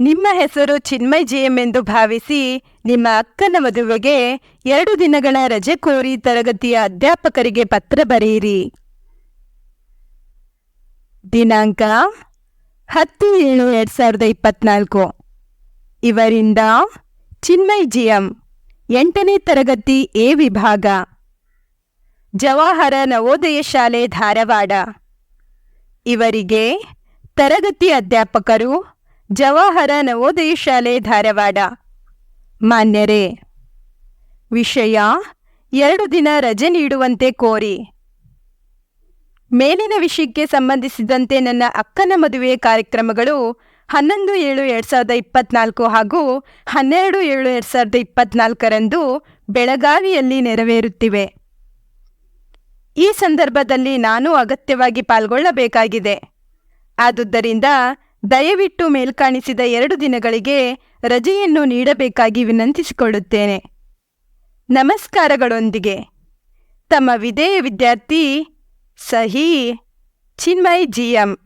ನಿಮ್ಮ ಹೆಸರು ಚಿನ್ಮಯ್ ಜಿಎಂ ಎಂದು ಭಾವಿಸಿ ನಿಮ್ಮ ಅಕ್ಕನ ಮದುವೆಗೆ ಎರಡು ದಿನಗಳ ರಜೆ ಕೋರಿ ತರಗತಿಯ ಅಧ್ಯಾಪಕರಿಗೆ ಪತ್ರ ಬರೆಯಿರಿ. ದಿನಾಂಕ ಹತ್ತು ಏಳು ಎರಡು ಸಾವಿರದ ಇಪ್ಪತ್ನಾಲ್ಕು. ಇವರಿಂದ ಚಿನ್ಮಯ್ ಜಿಎಂ ಎಂಟನೇ ತರಗತಿ ಎ ವಿಭಾಗ. ಜವಾಹರ ನವೋದಯ ಶಾಲೆ ಧಾರವಾಡ. ಇವರಿಗೆ ತರಗತಿ ಅಧ್ಯಾಪಕರು ಜವಾಹರ ನವೋದಯ ಶಾಲೆ ಧಾರವಾಡ. ಮಾನ್ಯರೇ, ವಿಷಯ ಎರಡು ದಿನ ರಜೆ ನೀಡುವಂತೆ ಕೋರಿ. ಮೇಲಿನ ವಿಷಯಕ್ಕೆ ಸಂಬಂಧಿಸಿದಂತೆ ನನ್ನ ಅಕ್ಕನ ಮದುವೆ ಕಾರ್ಯಕ್ರಮಗಳು ಹನ್ನೊಂದು ಏಳು ಎರಡು ಸಾವಿರದ ಇಪ್ಪತ್ನಾಲ್ಕು ಹಾಗೂ ಹನ್ನೆರಡು ಏಳು ಎರಡು ಸಾವಿರದ ಇಪ್ಪತ್ನಾಲ್ಕರಂದು ಬೆಳಗಾವಿಯಲ್ಲಿ ನೆರವೇರುತ್ತಿವೆ. ಈ ಸಂದರ್ಭದಲ್ಲಿ ನಾನು ಅಗತ್ಯವಾಗಿ ಪಾಲ್ಗೊಳ್ಳಬೇಕಾಗಿದೆ. ಆದುದರಿಂದ ದಯವಿಟ್ಟು ಮೇಲ್ಕಾಣಿಸಿದ ಎರಡು ದಿನಗಳಿಗೆ ರಜೆಯನ್ನು ನೀಡಬೇಕಾಗಿ ವಿನಂತಿಸಿಕೊಳ್ಳುತ್ತೇನೆ. ನಮಸ್ಕಾರಗಳೊಂದಿಗೆ. ತಮ್ಮ ವಿಧೇಯ ವಿದ್ಯಾರ್ಥಿ ಸಹಿ ಚಿನ್ಮಯ್ ಜಿಎಂ.